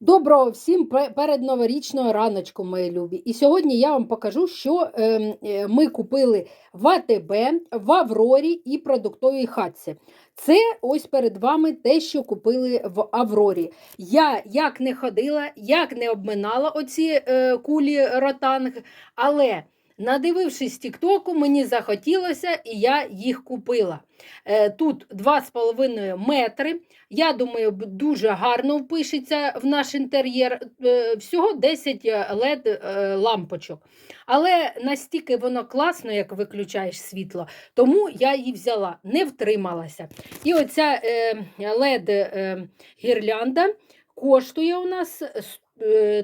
Доброго всім перед передноворічного раночку, мої любі. І сьогодні я вам покажу, що ем, е, ми купили в АТБ, в Аврорі і продуктовій хатці. Це ось перед вами те, що купили в Аврорі. Я як не ходила, як не обминала оці е, кулі ротанг, але надивившись Тіктоку, мені захотілося і я їх купила. Е, тут 2,5 метри. Я думаю, дуже гарно впишеться в наш інтер'єр. Е, Всього 10 LED е, лампочок. Але настільки воно класно, як виключаєш світло, тому я її взяла, не втрималася. І оця LED гірлянда коштує у нас,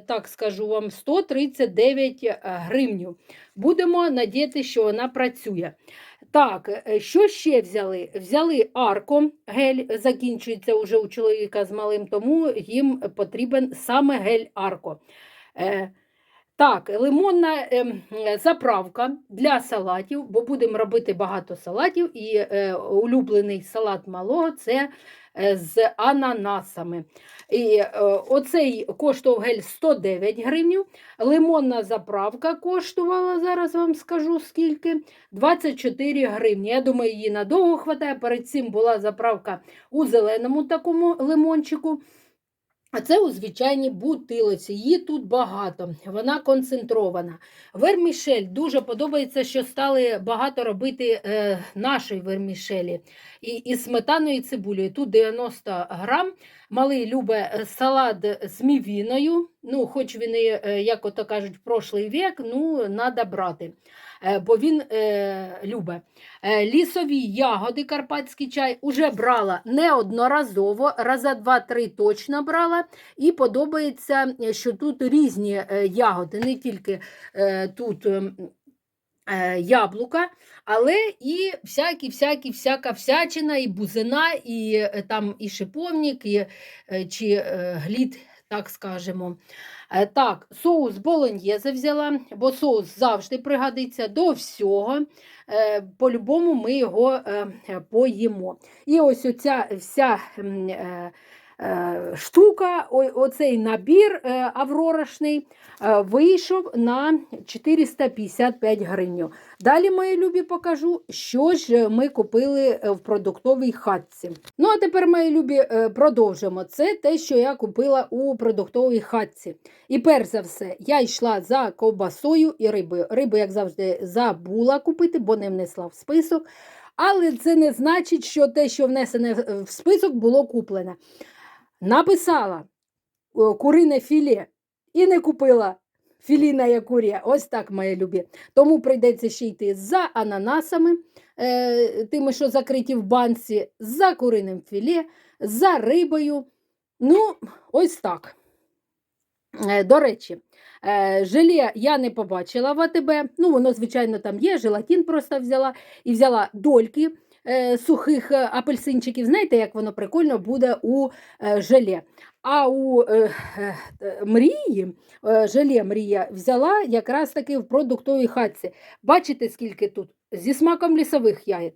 так скажу вам, 139 гривнів. Будемо надіятися, що вона працює. Так, е, що ще взяли? Взяли арко, гель закінчується вже у чоловіка з малим, тому їм потрібен саме гель арко. Е, так, лимонна ем, е, заправка для салатів, бо будемо робити багато салатів. І е, улюблений салат малого це е, з ананасами. І е, оцей коштував гель 109 гривень. Лимонна заправка коштувала, зараз вам скажу скільки. 24 гривні. Я думаю, її надовго хватає. Перед цим була заправка у зеленому такому лимончику. А це у звичайній бутилиці. Її тут багато, вона концентрована. Вермішель дуже подобається, що стали багато робити е, нашої вермішелі. І, із сметаною і цибулею. Тут 90 грам. Малий любить е, салат з мівіною. Ну, хоч він е, як ото кажуть, в прошлий вік, ну, треба брати. Е, бо він е, любить. Лісові ягоди, карпатський чай уже брала неодноразово, раза два-три точно брала. І подобається, що тут різні ягоди, не тільки е, тут. Е, Яблука, але і всякі, всякі, всяка всячина, і бузина, і е, там і шиповник, і, е, чи глід, так скажемо. Так, соус болоньєзе взяла, бо соус завжди пригодиться до всього. По-любому ми його поїмо. І ось оця вся штука, о- оцей набір е, авророшний е, вийшов на 455 гривень. Далі, мої любі, покажу, що ж ми купили е, в продуктовій хатці. Ну, а тепер, мої любі, е, продовжимо. Це те, що я купила у продуктовій хатці. І перш за все, я йшла за ковбасою і рибою. Рибу, як завжди, забула купити, бо не внесла в список. Але це не значить, що те, що внесене в список, було куплене. Написала о, курине філе і не купила філіна якуря. Ось так, мої любі. Тому прийдеться ще йти за ананасами, е, тими, що закриті в банці, за куриним філе, за рибою. Ну, ось так. Е, До речі, е, желе я не побачила в АТБ. Ну, воно, звичайно, там є. Желатин просто взяла і взяла дольки е, сухих е, апельсинчиків. Знаєте, як воно прикольно буде у е, желе. А у е, е, е, мрії, е, желе мрія взяла якраз таки в продуктовій хатці. Бачите, скільки тут? Зі смаком лісових ягід,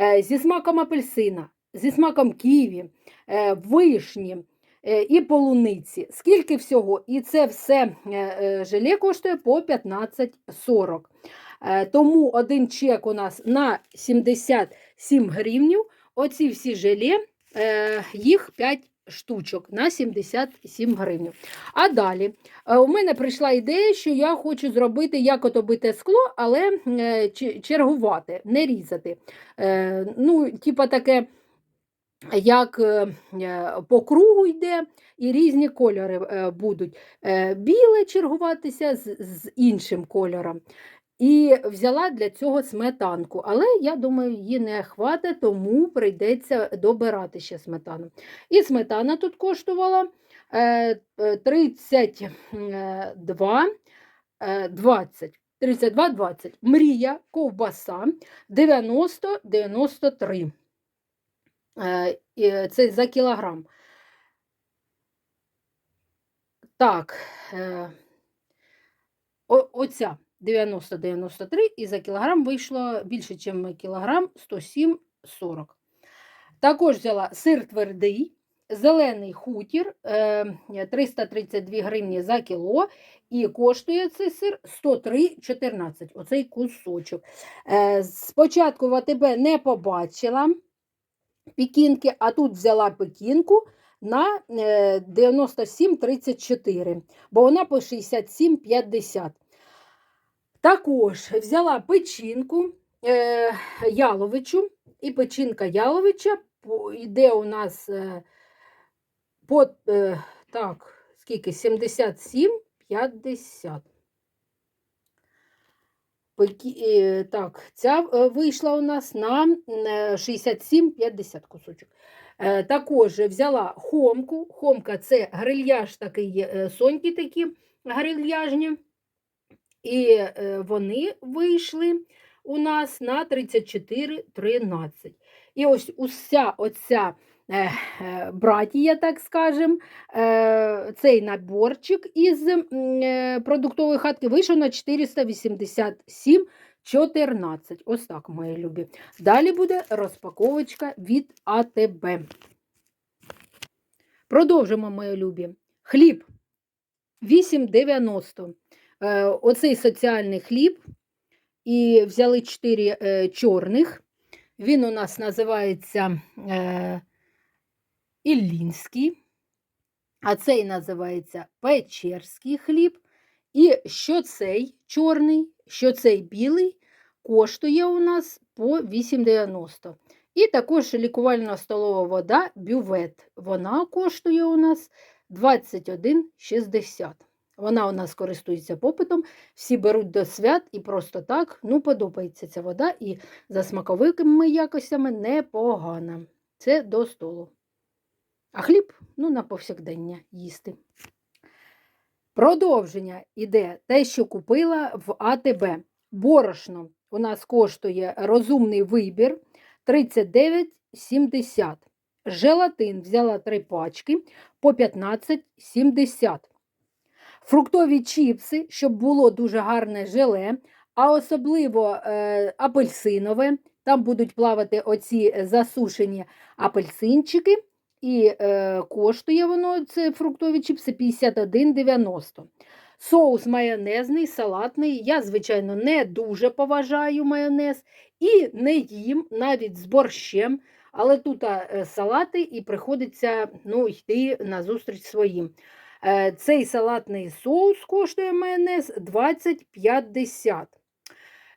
е, зі смаком апельсина, зі смаком ківі, е, вишні е, і полуниці. Скільки всього? І це все е, е, желе коштує по 15,40. Е, Тому один чек у нас на 77 гривнів. Оці всі желе, е, їх 5 штучок на 77 гривень. А далі е, у мене прийшла ідея, що я хочу зробити як ото бите скло, але е, чергувати, не різати. Ну, типа таке, як по кругу йде, і різні кольори будуть. Біле чергуватися з іншим кольором. І взяла для цього сметанку. Але я думаю, її не хватить, тому прийдеться добирати ще сметану. І сметана тут коштувала е, е, 32 е, 20. 32,20. Мрія, ковбаса 90-93. Е, Це за кілограм. Так, е, оця 90-93 і за кілограм вийшло більше, ніж кілограм 107,40. Також взяла сир твердий зелений хутір е, 332 гривні за кіло, і коштує цей сир 103,14. Оцей кусочок. Е, Спочатку в АТБ не побачила пекінки, а тут взяла пекінку на е, 97,34, бо вона по 67,50. Також взяла печінку е, яловичу, і печінка яловича йде у нас е, по е, так, скільки? 77,50. Пекі- е, Так, ця е, вийшла у нас на е, 67,50 кусочок. Е, Також взяла хомку. Хомка це грильяж такий, соньки такі грильяжні. І е, вони вийшли у нас на 34,13. І ось уся оця е, братія, так скажем, е, цей наборчик із продуктової хатки вийшов на 487,14. Ось так, мої любі. Далі буде розпаковочка від АТБ. Продовжимо, мої любі. Хліб 8,90. Е, Оцей соціальний хліб. І взяли 4 е, чорних. Він у нас називається е, Іллінський, а цей називається Печерський хліб. І що цей чорний, що цей білий, коштує у нас по 8,90. І також лікувальна столова вода бювет. Вона коштує у нас 21,60. Вона у нас користується попитом, всі беруть до свят і просто так, ну, подобається ця вода, і за смаковими якостями непогана. Це до столу. А хліб, ну, на повсякдення їсти. Продовження іде те, що купила в АТБ. Борошно у нас коштує розумний вибір 39,70. Желатин взяла три пачки по 15,70. Фруктові чіпси, щоб було дуже гарне желе, а особливо е, апельсинове. Там будуть плавати оці засушені апельсинчики. І е, коштує воно, це фруктові чіпси 51,90. Соус майонезний, салатний. Я, звичайно, не дуже поважаю майонез і не їм навіть з борщем. Але тут е, салати і приходиться ну, йти на зустріч своїм. Е, Цей салатний соус коштує майонез 20,50.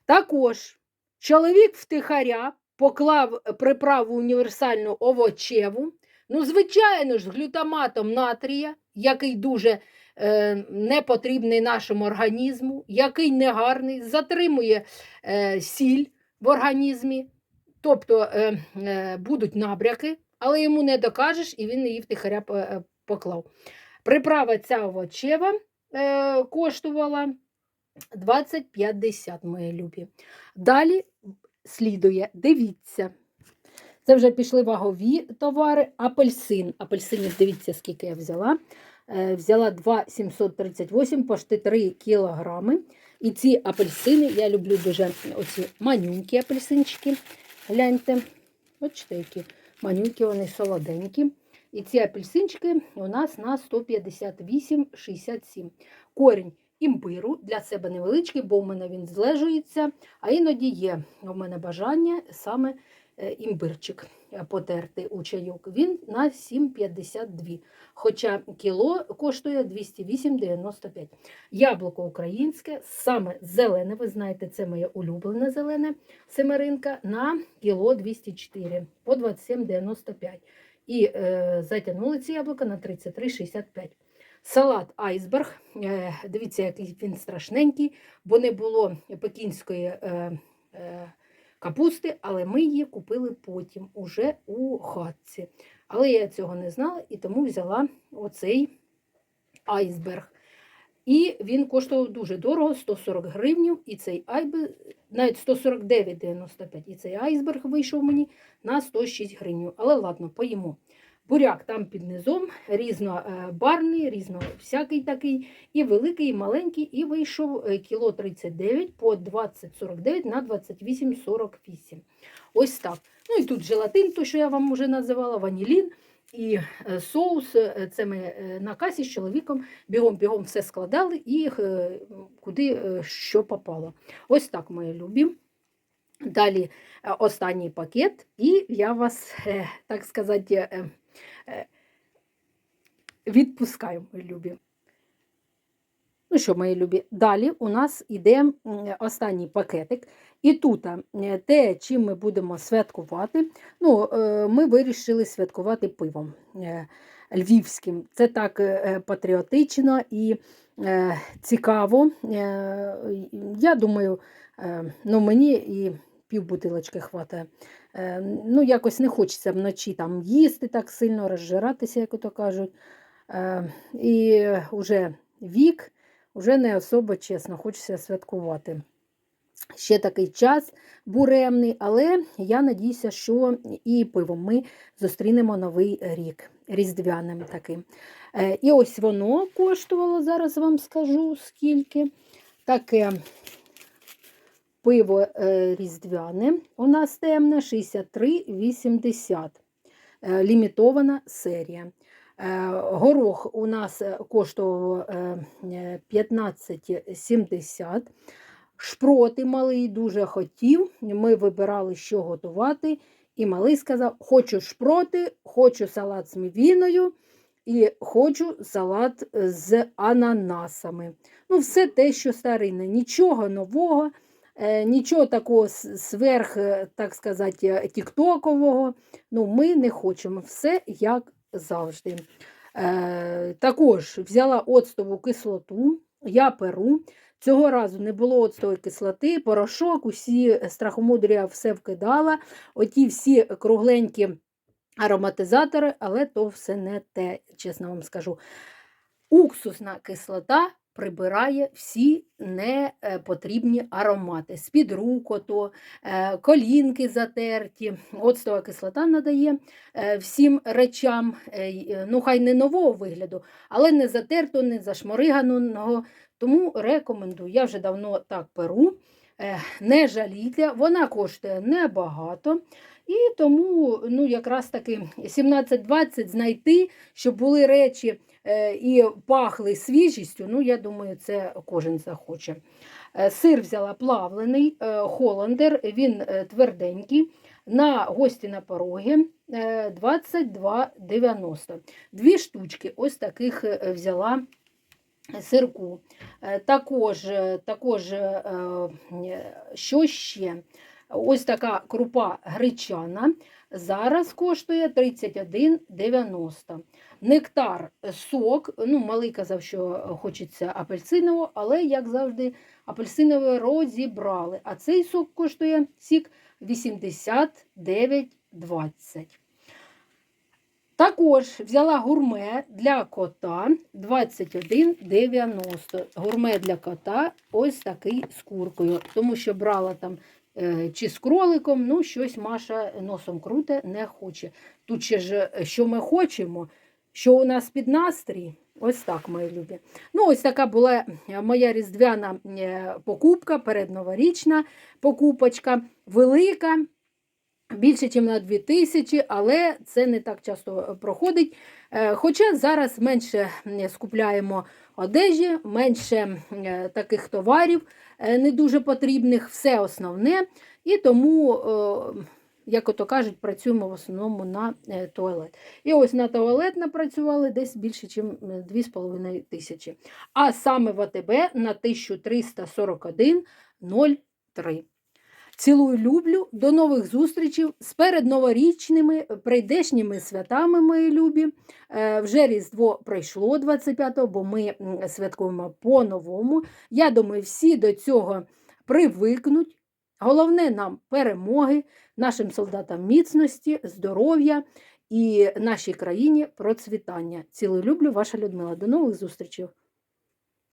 Також чоловік втихаря поклав приправу універсальну овочеву. Ну, звичайно ж, з глютаматом натрія, який дуже е, не потрібний нашому організму, який негарний, затримує е, сіль в організмі, тобто е, е, будуть набряки, але йому не докажеш, і він її втихаря по- е, поклав. Приправа ця овочева е, коштувала 20,50, мої любі. Далі слідує, дивіться. Це вже пішли вагові товари. Апельсин. Апельсинів, дивіться, скільки я взяла. Е, взяла 2,738, почти 3 кілограми. І ці апельсини, я люблю дуже оці манюнькі апельсинчики. Гляньте, бачите, які манюнькі, вони солоденькі. І ці апельсинчики у нас на 158,67. Корінь імбиру для себе невеличкий, бо в мене він злежується, а іноді є у мене бажання саме е, імбирчик е, потерти у чайок. Він на 7,52. Хоча кіло коштує 208,95. Яблуко українське, саме зелене, ви знаєте, це моє улюблене зелене семеринка на кіло 204 по 27,95. І е, затягнули ці яблука на 33,65. Салат айсберг. Е, дивіться, який він страшненький, бо не було пекінської е, е, капусти, але ми її купили потім уже у хатці. Але я цього не знала і тому взяла оцей айсберг. І він коштував дуже дорого, 140 гривнів, і цей айсберг, навіть 149,95. І цей айсберг вийшов мені на 106 гривень. Але ладно, поїмо. Буряк там під низом, різнобарний, різно всякий такий, і великий, і маленький, і вийшов е, кіло 39 по 20,49 на 28,48. Ось так. Ну і тут желатин, то, що я вам вже називала, ванілін. І е, соус. Е, Це ми е, на касі з чоловіком бігом-бігом все складали і куди що попало. Ось так мої любі. Далі останній пакет, і я вас, так сказати, відпускаю, мої любі. Ну що, мої любі, далі у нас іде останній пакетик. І тут е, те, чим ми будемо святкувати, ну, е, ми вирішили святкувати пивом е, львівським. Це так патріотично і цікаво. Я думаю, ну, мені і пів бутилочки хватає. Ну, якось не хочеться вночі там їсти так сильно, розжиратися, як ото кажуть. І вже вік, вже не особо чесно, хочеться святкувати. Ще такий час буремний, але я надіюся, що і пивом ми зустрінемо новий рік різдвяним таким. Е, І ось воно коштувало, зараз вам скажу скільки. Таке пиво е, різдвяне у нас темне 63,80. Е, Лімітована серія. Горох у нас коштував е, е, 15,70. Шпроти малий дуже хотів. Ми вибирали, що готувати. І малий сказав: хочу шпроти, хочу салат з мівіною і хочу салат з ананасами. Ну, все те, що старинне, нічого нового, е, нічого такого сверх, е, так сказати, е, тіктокового. Ну, ми не хочемо. Все як завжди. Також взяла оцтову кислоту, я перу. Цього разу не було оцтової кислоти, порошок, усі страхомудрія все вкидала. Оті всі кругленькі ароматизатори, але то все не те, чесно вам скажу. Уксусна кислота прибирає всі непотрібні аромати. З-під рук, ото, е, колінки затерті. Оцтова кислота надає е, всім речам, е, ну хай не нового вигляду, але не затерто, не зашмориганого. Тому рекомендую. Я вже давно так перу. Не жалійте, вона коштує небагато. І тому ну, якраз таки 17-20 знайти, щоб були речі е, і пахли свіжістю, ну, я думаю, це кожен захоче. Е, Сир взяла плавлений, е, холандер, він тверденький. На гості на пороги е, 22,90. Дві штучки ось таких взяла сирку. Також, також що ще? Ось така крупа гречана. Зараз коштує 31,90. Нектар сок. Ну, малий казав, що хочеться апельсинового, але, як завжди, апельсиновий розібрали. А цей сок коштує сік 89,20. Також взяла гурме для кота 21,90. Гурме для кота ось такий з куркою, тому що брала там чи з кроликом, ну щось Маша носом круте не хоче. Тут ще ж, е, що ми хочемо, що у нас під настрій. Ось так, мої любі. Ну, ось така була моя різдвяна е, покупка, передноворічна покупочка, велика. Більше, ніж на 2000, але це не так часто проходить. Е, Хоча зараз менше скупляємо одежі, менше е, таких товарів е, не дуже потрібних, все основне. І тому, як ото кажуть, працюємо в основному на туалет. І ось на туалет напрацювали десь більше, ніж 2,5 тисячі. А саме в АТБ на 1341,03. Цілую, люблю. До нових зустрічей з передноворічними прийдешніми святами, мої любі. Е, Вже Різдво пройшло 25-го, бо ми святкуємо по-новому. Я думаю, всі до цього привикнуть. Головне нам перемоги, нашим солдатам міцності, здоров'я і нашій країні процвітання. Цілую люблю, ваша Людмила. До нових зустрічей!